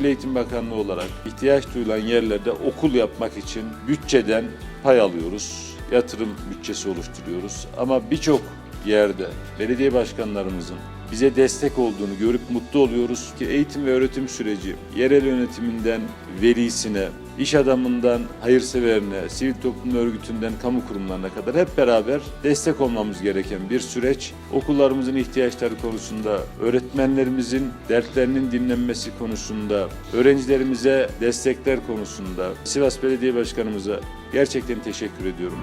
Milli Eğitim Bakanlığı olarak ihtiyaç duyulan yerlerde okul yapmak için bütçeden pay alıyoruz. Yatırım bütçesi oluşturuyoruz. Ama birçok yerde belediye başkanlarımızın bize destek olduğunu görüp mutlu oluyoruz ki eğitim ve öğretim süreci yerel yönetiminden velisine, iş adamından hayırseverine, sivil toplum örgütünden kamu kurumlarına kadar hep beraber destek olmamız gereken bir süreç. Okullarımızın ihtiyaçları konusunda, öğretmenlerimizin dertlerinin dinlenmesi konusunda, öğrencilerimize destekler konusunda Sivas Belediye Başkanımıza gerçekten teşekkür ediyorum.